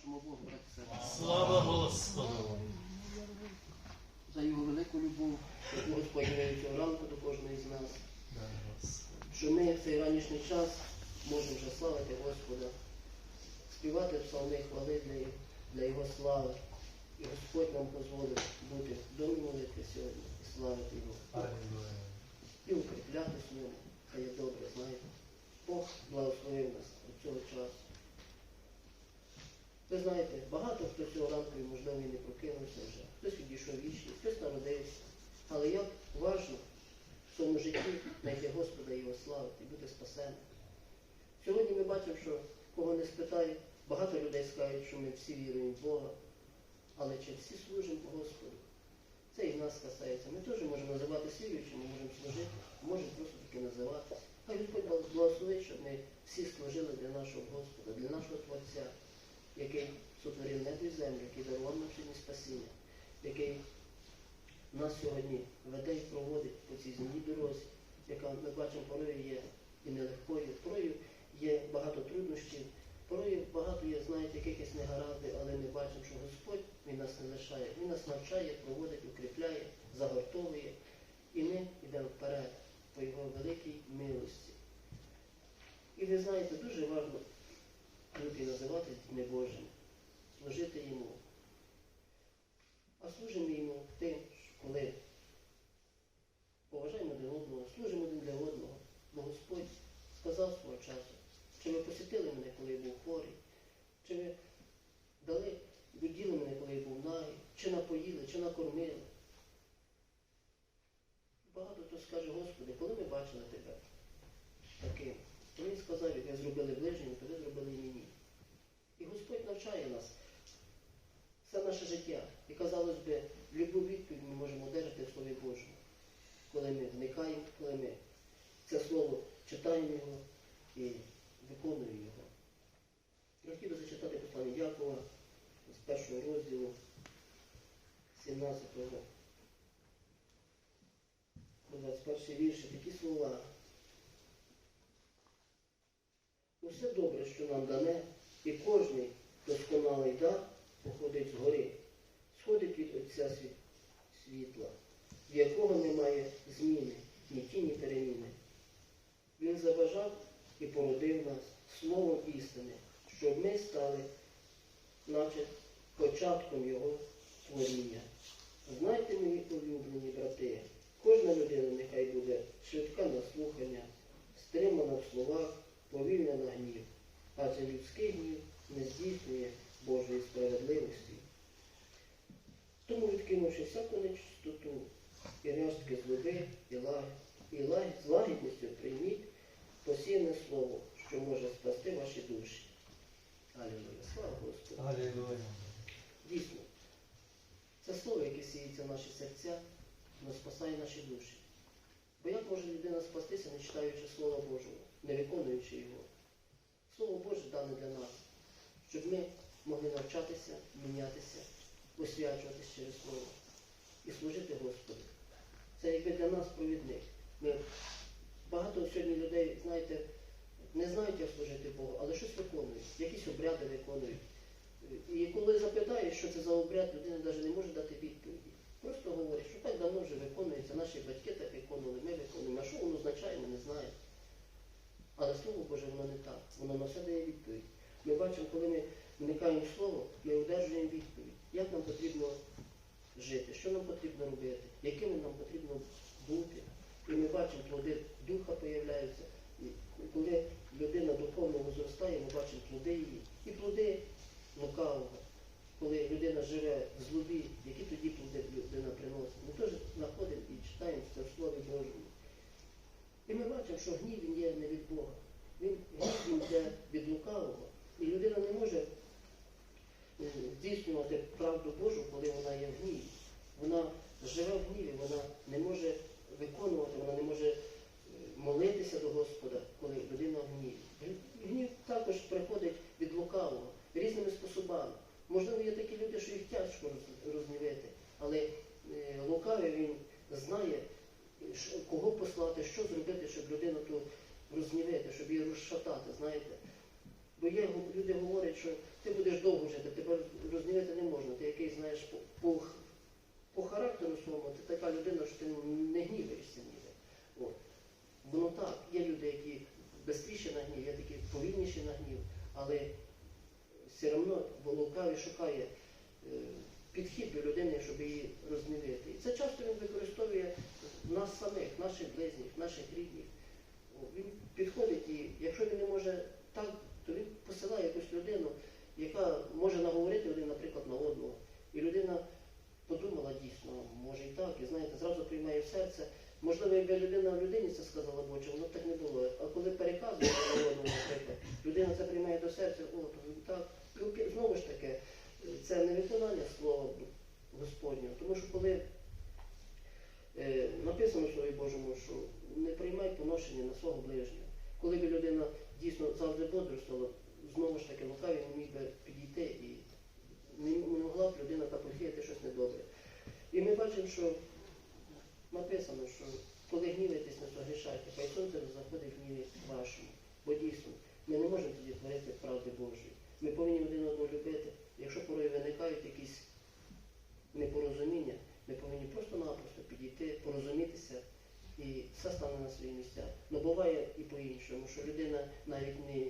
нашому Богу, браті і. Слава Господу! За його велику любов, яку Господь явив цього ранку до кожного з нас. Що ми в цей ранішній час можемо вже славити Господа, співати псалми хвали для, для Його слави. І Господь нам дозволив бути домі молитви сьогодні і славити Його. І укріплятися в ньому. Та є добре, знаєте. Бог благословив нас до цього часу. Ви знаєте, багато хто цього ранку, і, можливо, і не прокинувся вже. Хтось відійшов вічні, хтось народився. Але як важно в цьому житті знайти Господа і його славити, і бути спасеним. Сьогодні ми бачимо, що кого не спитають, багато людей скажуть, що ми всі віруємо в Бога. Але чи всі служимо Господу? Це і нас касається. Ми теж можемо називатися віруючими, можемо служити, можемо просто таки називатися. Хай Господь благословить, щоб ми всі служили для нашого Господа, для нашого Творця, який сотворив небо і землю, який дарував нам сьогодні спасіння, який нас сьогодні веде і проводить по цій земній дорозі, яка ми бачимо порою є і нелегкою, порою є багато труднощів, порою багато є, знаєте, якихось негаразди, але ми бачимо, що Господь Він нас не лишає, Він нас навчає, проводить, укріпляє, загортовує, і ми йдемо вперед по Його великій милості. І ви знаєте, дуже важливо люди називати дітьми Божими, служити йому. А служимо йому коли поважаємо один одного, служимо один для одного. Бо Господь сказав свого часу, чи ви посітили мене, коли я був хворий, чи ви дали, відділи мене, коли я був нагий, чи напоїли, чи накормили. Багато хто скаже, Господи, коли ми бачили тебе таким, то він сказав, як ви зробили ближньому, то ви зробили і мені. І Господь навчає нас все наше життя. І казалось би, любу відповідь ми можемо одержати в Слові Божому, коли ми вникаємо, коли ми це слово читаємо його і виконуємо його. Я хотів би зачитати послання Якова з першого розділу 17-го. по 21 вірші такі слова. Усе добре, що нам дане, і кожний досконалий дар походить згори, сходить від Отця світла, в якого немає зміни, ні тіні переміни. Він забажав і породив нас словом істини, щоб ми стали, наче початком Його творіння. Знайте, мої улюблені брати, кожна людина нехай буде швидка на слухання, стримана в словах, повільна на гнів, адже людський гнів не здійснює Божої справедливості. Тому, відкинувши всяку нечистоту і рештки злоби і лагідь, і лагідь, з лагідністю прийміть посійне слово, що може спасти ваші душі. Алілуя. Слава Господу. Аллилуйя. Дійсно, це слово, яке сіється в наші серця, воно спасає наші душі. Бо як може людина спастися, не читаючи Слова Божого, не виконуючи його? Слово Боже дане для нас, щоб ми могли навчатися, мінятися, освячуватися через Слово і служити Господу. Це якби для нас провідник. Ми багато сьогодні людей, знаєте, не знають, як служити Богу, але щось виконують, якісь обряди виконують. І коли запитаєш, що це за обряд, людина навіть не може дати відповіді. Просто говорить, що так давно вже виконується, наші батьки так виконували, ми виконуємо. А що воно означає, ми не знаємо. Але Слово Боже, воно не так. Воно на все дає відповідь. Ми бачимо, коли ми вникаємо в слово, ми одержуємо відповідь, як нам потрібно жити, що нам потрібно робити, якими нам потрібно бути. І ми бачимо, плоди духа появляються. І коли людина духовно зростає, ми бачимо плоди її. І плоди лукавого. Коли людина живе в злобі, які тоді плоди людина приносить. Ми теж знаходимо і читаємо це в Слові Божому. І ми бачимо, що гнів він є не від Бога. Він гнів він йде від лукавого. І людина не може е, здійснювати правду Божу, коли вона є в гніві. Вона живе в гніві, вона не може виконувати, вона не може е, молитися до Господа, коли людина в гніві. Гнів також приходить від лукавого різними способами. Можливо, є такі люди, що їх тяжко роз- розгнівити, але е, лукавий він знає, що- кого послати, що зробити, щоб людину ту розгнівити, щоб її розшатати, знаєте. Бо є люди говорять, що ти будеш довго жити, тебе рознівити не можна. Ти який знаєш по, по, по характеру своєму, ти така людина, що ти не гніваєшся ніде. От. Воно так, є люди, які швидше на гнів, є такі повільніші на гнів, але все одно лукавий шукає е, підхід до людини, щоб її розгнівити. І це часто він використовує нас самих, наших близніх, наших рідних. Він підходить і якщо він не може так, то він посилає якусь людину, яка може наговорити один, наприклад, на одного. І людина подумала дійсно, може і так, і знаєте, зразу приймає в серце. Можливо, якби людина людині це сказала Боже, воно б так не було. А коли переказує на одному, наприклад, людина це приймає до серця, о, то так. Знову ж таки, це не виконання слова Господнього. Тому що коли написано в Слові Божому, що не приймай поношення на свого ближнього. Коли б людина дійсно завжди бодрствувала, знову ж таки, лукавий не міг би підійти і не могла б людина та повіяти щось недобре. І ми бачимо, що написано, що коли гніваєтесь, не согрішайте, хай сонце заходить в гніві вашому. Бо дійсно, ми не можемо тоді творити правди Божої. Ми повинні один одного любити. Якщо порою виникають якісь непорозуміння, ми повинні просто-напросто підійти, порозумітися і все стане на свої місця. Ну буває і по-іншому, що людина навіть не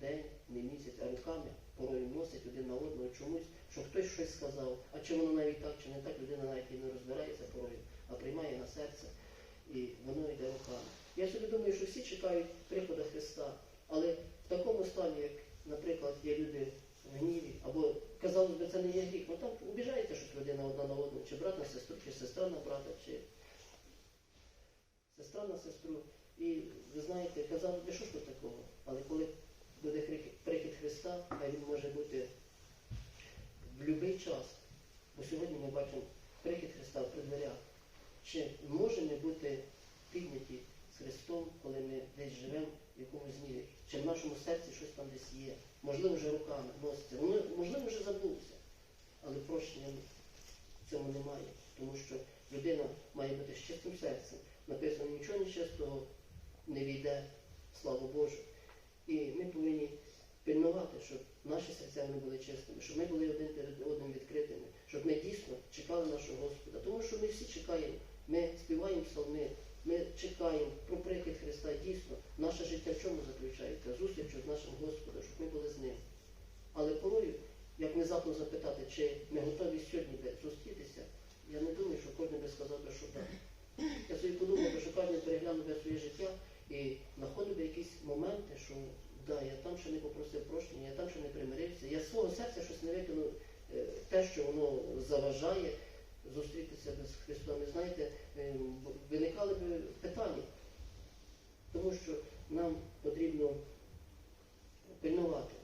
день, не місяць, а роками порою носить один на одного чомусь, що хтось щось сказав, а чи воно навіть так, чи не так, людина навіть і не розбирається порою, а приймає на серце, і воно йде руками. Я собі думаю, що всі чекають приходу Христа, але в такому стані, як, наприклад, є люди в гніві, або казалось би, це не є гріх, ну там обіжається щось людина одна на одну, чи брат на сестру, чи сестра на брата, чи сестра на сестру. І ви знаєте, казалось би, що ж тут такого? Але коли буде прихід Христа, хай він може бути в будь-який час. Бо сьогодні ми бачимо прихід Христа при дверях. Чи можемо ми бути підняті з Христом, коли ми десь живемо в якомусь гніві? Чи в нашому серці щось там десь є? Можливо, вже руками носиться. Можливо, вже забувся. Але прощення в цьому немає. Тому що людина має бути з чистим серцем. Написано, нічого нечистого не війде, слава Божу. І ми повинні пильнувати, щоб наші серця вони були чистими, щоб ми були один перед одним відкритими, щоб ми дійсно чекали нашого Господа. Тому що ми всі чекаємо, ми співаємо псалми, ми чекаємо про прихід Христа. Дійсно, наше життя в чому заключається? Зустрічю з нашим Господом, щоб ми були з ним. Але порою, як внезапно запитати, чи ми готові сьогодні зустрітися, я не думаю, що кожен би сказав, що так. Я собі подумав, би, що кожен переглянув би своє життя і знаходив би якісь моменти, що да, я там ще не попросив прощення, я там ще не примирився. Я з свого серця щось не викинув е, те, що воно заважає зустрітися з Христом. І знаєте, е, б- виникали б питання, тому що нам потрібно пильнувати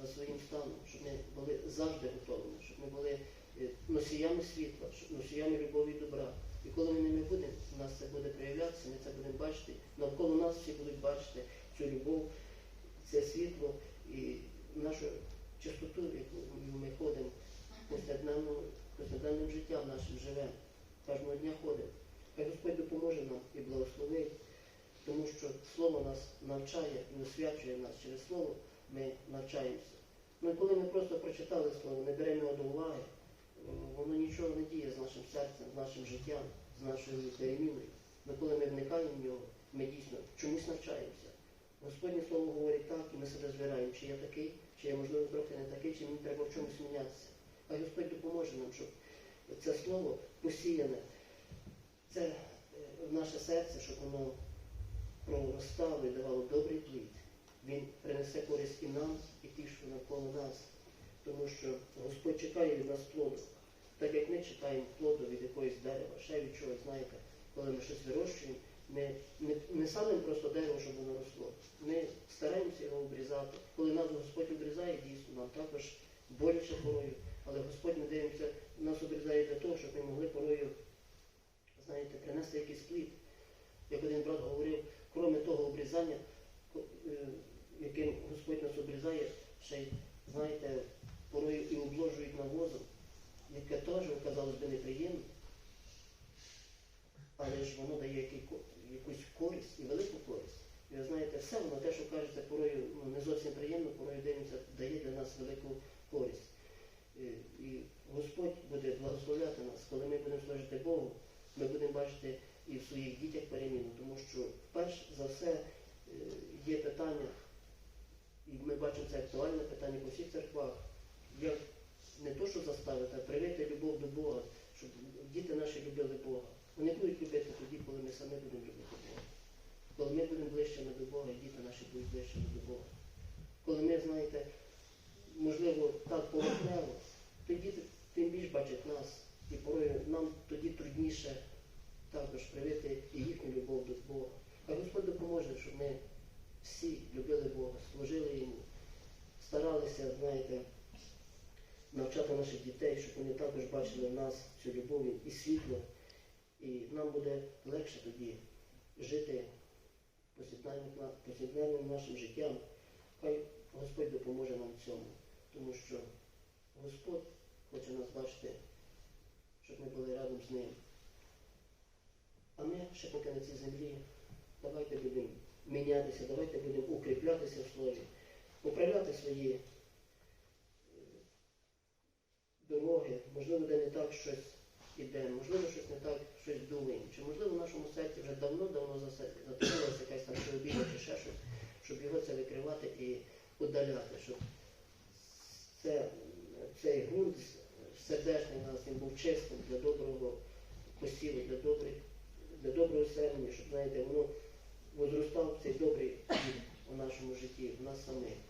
за своїм станом, щоб ми були завжди готовими, щоб ми були е, носіями світла, носіями любові і добра. І коли ми ними будемо, у нас це буде проявлятися, ми це будемо бачити. Навколо нас всі будуть бачити цю любов, це світло і нашу чистоту, яку ми ходимо повсякденним життям нашим живемо. Кожного дня ходимо. Хай Господь допоможе нам і благословить, тому що Слово нас навчає і освячує нас. Через Слово ми навчаємося. І коли ми просто прочитали Слово, не беремо його до уваги, воно нічого не діє з нашим серцем, з нашим життям, з нашою переміною. Але коли ми вникаємо в нього, ми дійсно чомусь навчаємося. Господнє слово говорить так, і ми себе збираємо, чи я такий, чи я, можливо, трохи не такий, чи мені треба в чомусь мінятися. А Господь допоможе нам, щоб це слово посіяне, це е, в наше серце, щоб воно проростало і давало добрий плід. Він принесе користь і нам, і ті, що навколо нас. Тому що Господь чекає від нас плоду. Так як ми чекаємо плоду від якогось дерева, ще від чогось, знаєте, коли ми щось вирощуємо, ми не, не самим просто дерево, щоб воно росло. Ми стараємося його обрізати. Коли нас Господь обрізає, дійсно, нам також боляче порою. Але Господь ми дивимося, нас обрізає для того, щоб ми могли порою, знаєте, принести якийсь плід. Як один брат говорив, крім того обрізання, е, яким Господь нас обрізає, ще й, знаєте, порою і обложують навозом, яке теж, казалось би, неприємно. Але ж воно дає якусь користь і велику користь. І ви знаєте, все воно те, що кажеться, порою ну, не зовсім приємно, порою дивимося, дає для нас велику користь. Е, І Господь буде благословляти нас, коли ми будемо служити Богу, ми будемо бачити і в своїх дітях переміну, тому що перш за все е, є питання, і ми бачимо це актуальне питання по всіх церквах, як не то, що заставити, а привити любов до Бога, щоб діти наші любили Бога. Вони будуть любити тоді, коли ми самі будемо любити Бога. Коли ми будемо ближчими до Бога, і діти наші будуть ближчими до Бога. Коли ми, знаєте, можливо, так поверхнево, то діти тим більш бачать нас. І порою нам тоді трудніше також привити і їхню любов до Бога. Хай Господь допоможе, щоб ми всі любили старалися, знаєте, навчати наших дітей, щоб вони також бачили в нас цю любов і світло. І нам буде легше тоді жити повсякденним нашим життям. Хай Господь допоможе нам в цьому, тому що Господь хоче нас бачити, щоб ми були разом з ним. А ми ще поки на цій землі, давайте будемо мінятися, давайте будемо укріплятися в слові, управляти свої вимоги, можливо, де не так щось іде, можливо, щось не так щось думаємо, чи можливо в нашому серці вже давно-давно затворилася якась там чи обіда, чи ще щось, щоб його це викривати і удаляти, щоб це, цей ґрунт сердечний у нас він був чистим для доброго посіву, для добрих, для доброго селення, щоб знаєте, воно возростав цей добрий у нашому житті, в нас самих.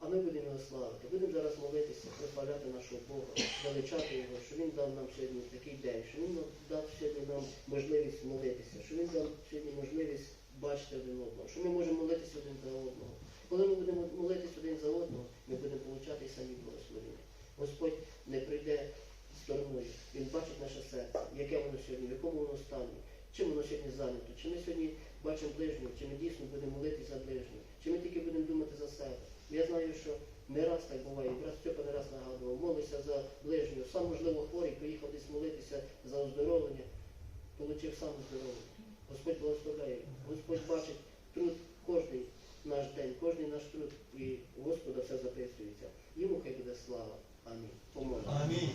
А ми будемо його славити. Будемо зараз молитися, прославляти нашого Бога, величати Його, що Він дав нам сьогодні такий день, що Він дав сьогодні нам можливість молитися, що Він дав сьогодні можливість бачити один одного, що ми можемо молитися один за одного. Коли ми будемо молитися один за одного, ми будемо получати і самі благословення. Господь не прийде стороною. Він бачить наше серце, яке воно сьогодні, в якому воно стані, чим воно сьогодні зайнято, чи ми сьогодні бачимо ближнього, чи ми дійсно будемо молитися за ближнього, чи ми тільки будемо думати за себе. Я знаю, що не раз так буває, брат Степа не раз молися за ближнього, сам можливо хворий, поїхав десь молитися за оздоровлення, отримав сам оздоровлення. Господь благословляє, Господь бачить труд кожний наш день, кожний наш труд, і у Господа все записується. Йому хай буде слава. Амінь. Поможе. Амінь.